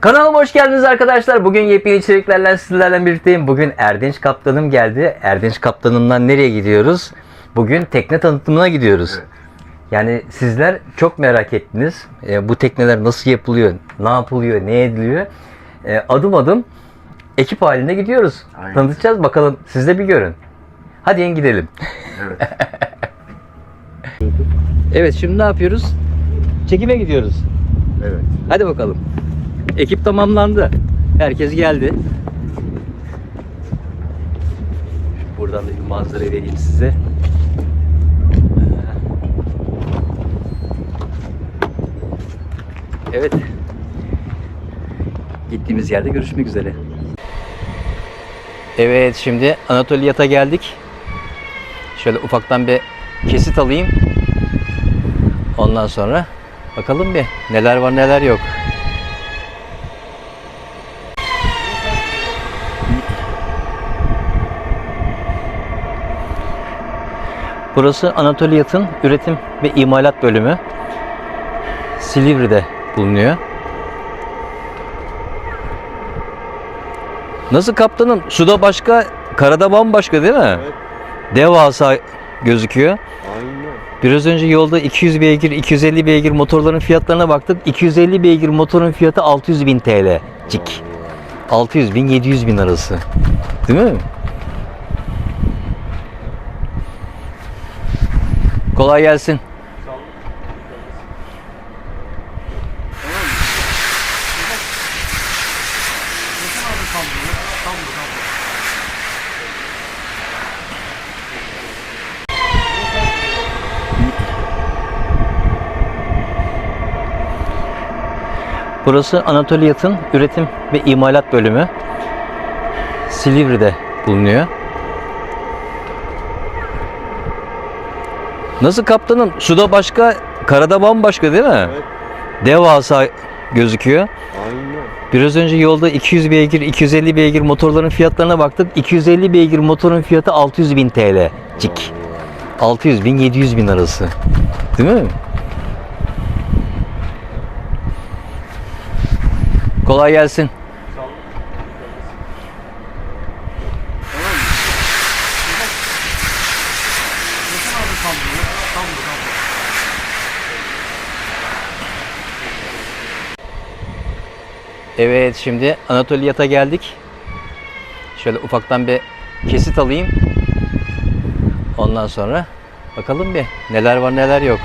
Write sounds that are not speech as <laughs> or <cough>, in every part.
Kanalıma hoş geldiniz arkadaşlar. Bugün yepyeni içeriklerle sizlerle birlikteyim. Bugün Erdinç Kaptanım geldi. Erdinç Kaptanım'dan nereye gidiyoruz? Bugün tekne tanıtımına gidiyoruz. Yani sizler çok merak ettiniz. E, bu tekneler nasıl yapılıyor, ne yapılıyor, ne ediliyor? E, adım adım ekip halinde gidiyoruz. Aynen. Tanıtacağız bakalım. Siz de bir görün. Hadi en gidelim. Evet. <laughs> Evet şimdi ne yapıyoruz? Çekime gidiyoruz. Evet. Hadi bakalım. Ekip tamamlandı. Herkes geldi. Buradan da bir manzara vereyim size. Evet. Gittiğimiz yerde görüşmek üzere. Evet şimdi Anatoliyat'a geldik. Şöyle ufaktan bir kesit alayım. Ondan sonra bakalım bir neler var neler yok. Burası Anatoliyat'ın üretim ve imalat bölümü. Silivri'de bulunuyor. Nasıl kaptanım? Suda başka, karada bambaşka değil mi? Evet. Devasa gözüküyor. Aynen. Biraz önce yolda 200 beygir, 250 beygir motorların fiyatlarına baktık. 250 beygir motorun fiyatı 600 bin TL. Cik. 600 bin, 700 bin arası. Değil mi? Kolay gelsin. Burası Anatoliyat'ın üretim ve imalat bölümü. Silivri'de bulunuyor. Nasıl kaptanım? Suda başka, karada bambaşka değil mi? Evet. Devasa gözüküyor. Aynen. Biraz önce yolda 200 beygir, 250 beygir motorların fiyatlarına baktık. 250 beygir motorun fiyatı 600 bin TL. Cik. 600 bin, 700 bin arası. Değil mi? Kolay gelsin. Evet şimdi Anatoliyat'a geldik. Şöyle ufaktan bir kesit alayım. Ondan sonra bakalım bir neler var neler yok.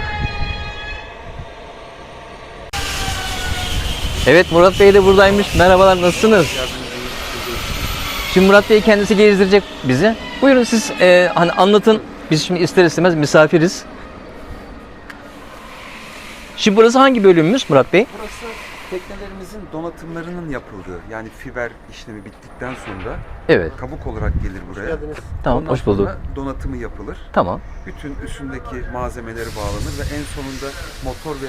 Evet Murat Bey de buradaymış. Merhabalar nasılsınız? Şimdi Murat Bey kendisi gezdirecek bizi. Buyurun siz e, hani anlatın. Biz şimdi ister istemez misafiriz. Şimdi burası hangi bölümümüz Murat Bey? Burası teknelerimizin donatımlarının yapıldığı yani fiber işlemi bittikten sonra Evet. kabuk olarak gelir buraya. Tamam Ondan hoş bulduk. sonra donatımı yapılır. Tamam. Bütün üstündeki malzemeleri bağlanır ve en sonunda motor ve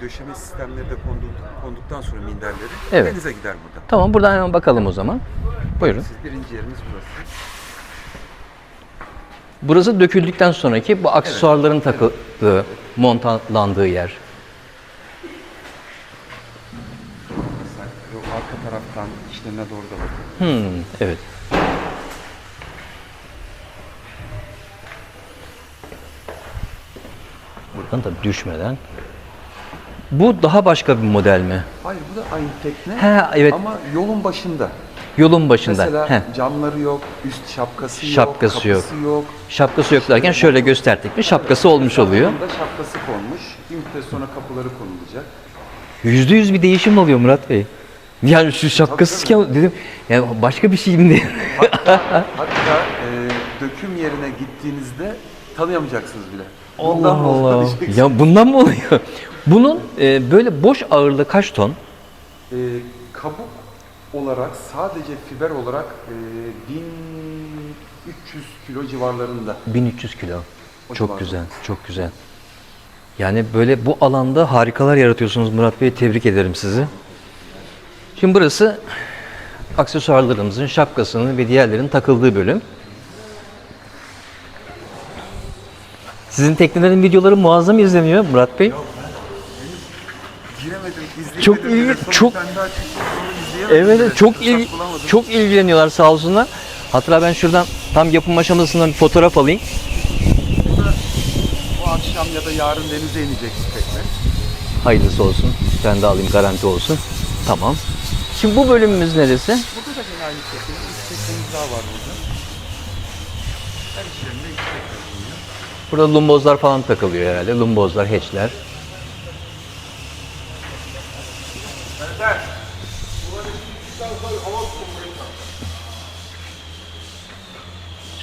döşeme sistemleri de kondu- konduktan sonra minderleri Evet. denize gider burada. Tamam buradan hemen bakalım o zaman. Buyurun. Siz birinci yerimiz burası. Burası döküldükten sonraki bu aksesuarların takıldığı, montalandığı yer. O arka taraftan işlemine doğru da bakın. Hmm, evet. Buradan da düşmeden. Bu daha başka bir model mi? Hayır bu da aynı tekne He, evet. ama yolun başında. Yolun başında. Mesela Heh. camları yok, üst şapkası, Şapkası yok. yok, kapısı yok. Şapkası yok derken şöyle gösterdik mi şapkası olmuş oluyor. Bunda şapkası konmuş. Bir müddet sonra kapıları konulacak. Yüzde yüz bir değişim oluyor Murat Bey. Yani şu şapkasızken dedim ya başka bir şey mi diye. Hatta e, döküm yerine gittiğinizde tanıyamayacaksınız bile. Allah Bundan Allah. Ya bundan mı oluyor? Bunun e, böyle boş ağırlığı kaç ton? E, kabuk olarak sadece fiber olarak e, 1300 kilo civarlarında. 1300 kilo. O Çok civarda. güzel, çok güzel. Yani böyle bu alanda harikalar yaratıyorsunuz Murat Bey. Tebrik ederim sizi. Şimdi burası aksesuarlarımızın, şapkasının ve diğerlerinin takıldığı bölüm. Sizin teknelerin videoları muazzam izleniyor Murat Bey. Giremedim izleyemedim. İzleyemedim Çok Sonra çok- Evet, çok bulamadım. çok ilgileniyorlar sağ olsunlar. Hatta ben şuradan tam yapım aşamasından bir fotoğraf alayım. Bu akşam ya da yarın denize inecek tekne. Hayırlısı olsun. Ben de alayım garanti olsun. Tamam. Şimdi bu bölümümüz neresi? Burada da yine aynı şekilde üç teknemiz daha var burada. Her işlerinde iki tekne bulunuyor. Burada lumbozlar falan takılıyor herhalde. Lumbozlar, hatchler.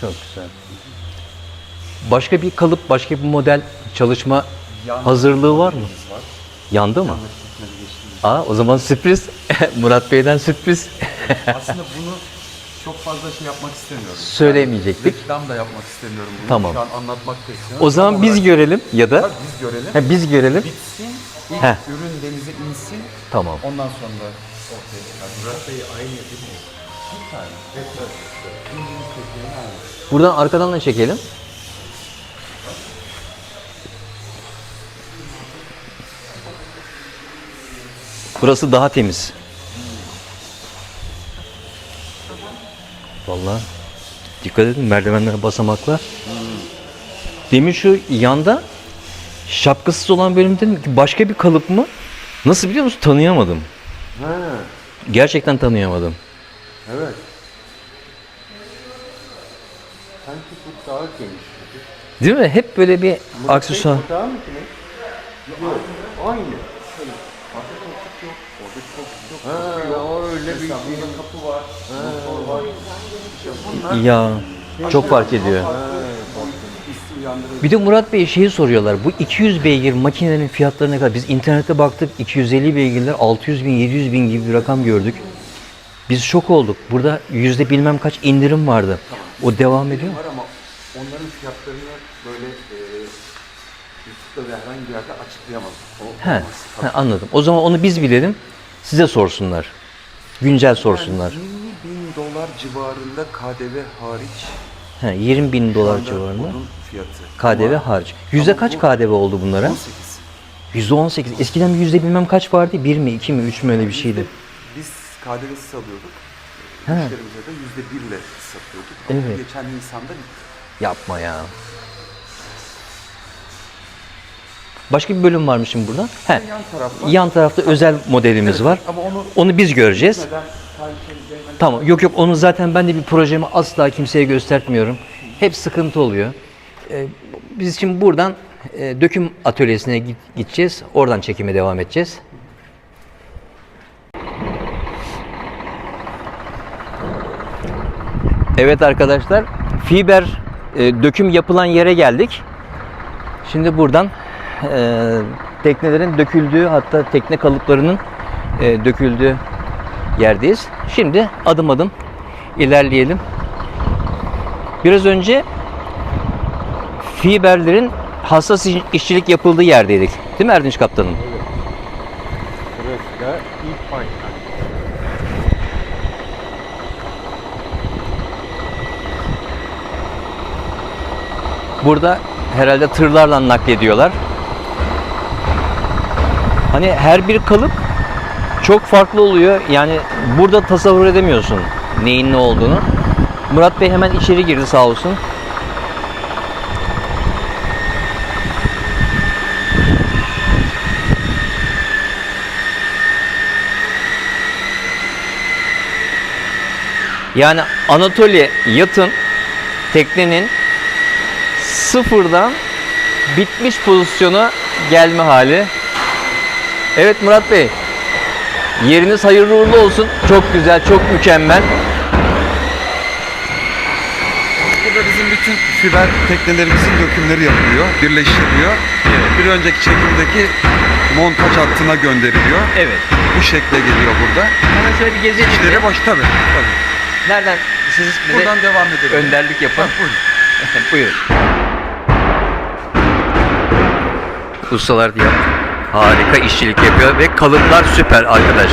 Çok güzel. Başka bir kalıp, başka bir model çalışma hazırlığı var mı? Var. Yandı mı? Aa, o zaman sürpriz. <laughs> Murat Bey'den sürpriz. Aslında bunu çok fazla şey yapmak istemiyorum. Söylemeyecektik. Reklam da yapmak istemiyorum bunu. Tamam. Şu an anlatmak da istemiyorum. O zaman Tam biz olarak- görelim ya da Tabii biz görelim. ha, biz görelim. Bitsin, ilk Heh. ürün denize insin, Tamam. ondan sonra ortaya çıkar. Murat Bey aynı değil mi? Buradan arkadan da çekelim. Burası daha temiz. Vallahi dikkat edin merdivenler basamaklar. Demin şu yanda şapkasız olan bölüm dedim ki başka bir kalıp mı? Nasıl biliyor musun? Tanıyamadım. Ha, Gerçekten tanıyamadım. Evet. Sanki bu daha geniş. Değil mi? Hep böyle bir aksesuar. Bu daha mı geniş? Yok. Aynı. Orada koltuk yok. Orada koltuk yok. Ha, o öyle bir kapı var. Motor var. İşte bunlar Ya çok fark ediyor. hissi. Bir de Murat Bey şeyi soruyorlar. Bu 200 beygir makinelerin fiyatları ne kadar? Biz internette baktık 250 beygirler 600 bin 700 bin gibi bir rakam gördük. Biz şok olduk. Burada yüzde bilmem kaç indirim vardı. O devam ediyor mu? var ama onların fiyatlarını böyle e, YouTube'da ve herhangi bir yerde açıklayamam. O He, he, anladım. O zaman onu biz bilelim. Size sorsunlar. Güncel sorsunlar. Yani 20 bin dolar civarında KDV hariç. He, 20 bin dolar civarında. Bunun fiyatı. KDV Ama hariç. Yüzde kaç bu KDV oldu bunlara? 18. Yüzde 18. Eskiden bir yüzde bilmem kaç vardı. 1 mi, 2 mi, 3 mü öyle bir şeydi. KDV'siz alıyorduk. He. Müşterimize de yüzde birle satıyorduk. Ama Evet. Geçen Nisan'da bitti. Yapma ya. Başka bir bölüm varmış şimdi burada. He. Yan taraf var. Yan tarafta özel modelimiz var. Ama onu Onu biz göreceğiz. neden Tamam. Yok yok onu zaten ben de bir projemi asla kimseye göstermiyorum. Hep sıkıntı oluyor. Ee, biz şimdi buradan e, döküm atölyesine git- gideceğiz. Oradan çekime devam edeceğiz. Evet arkadaşlar, fiber e, döküm yapılan yere geldik. Şimdi buradan e, teknelerin döküldüğü hatta tekne kalıplarının e, döküldüğü yerdeyiz. Şimdi adım adım ilerleyelim. Biraz önce fiberlerin hassas iş- işçilik yapıldığı yerdeydik. Değil mi Erdinç Kaptanım? Burası da ilk parktan. Burada herhalde tırlarla naklediyorlar. Hani her bir kalıp çok farklı oluyor. Yani burada tasavvur edemiyorsun neyin ne olduğunu. Murat Bey hemen içeri girdi sağ olsun. Yani Anatolia yatın teknenin sıfırdan bitmiş pozisyona gelme hali. Evet Murat Bey. Yeriniz hayırlı uğurlu olsun. Çok güzel, çok mükemmel. Burada bizim bütün fiber teknelerimizin dökümleri yapılıyor, birleştiriliyor. Bir önceki çekimdeki montaj hattına gönderiliyor. Evet. Bu şekle geliyor burada. Hemen şöyle bir gezelim. İşleri baş tabii. tabii. Nereden siz bize Buradan devam edelim. önderlik yapın. Ha, buyurun. <laughs> Buyurun. Ustalar diye harika işçilik yapıyor ve kalıplar süper arkadaş.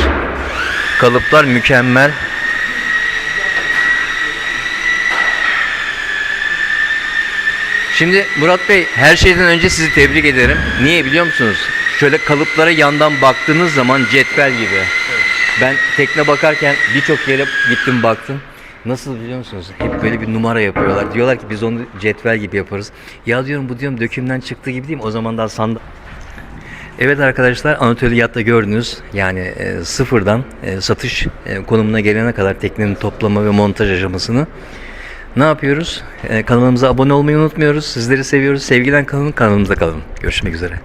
Kalıplar mükemmel. Şimdi Murat Bey her şeyden önce sizi tebrik ederim. Niye biliyor musunuz? şöyle kalıplara yandan baktığınız zaman cetvel gibi. Ben tekne bakarken birçok yere gittim baktım. Nasıl biliyor musunuz? Hep böyle bir numara yapıyorlar. Diyorlar ki biz onu cetvel gibi yaparız. Ya diyorum bu diyorum dökümden çıktığı gibi değil mi? O zaman daha sandal Evet arkadaşlar Anatoly Yacht'ta gördünüz yani e, sıfırdan e, satış e, konumuna gelene kadar teknenin toplama ve montaj aşamasını ne yapıyoruz? E, kanalımıza abone olmayı unutmuyoruz. Sizleri seviyoruz. Sevgilen kalın kanalımızda kalın. Görüşmek üzere.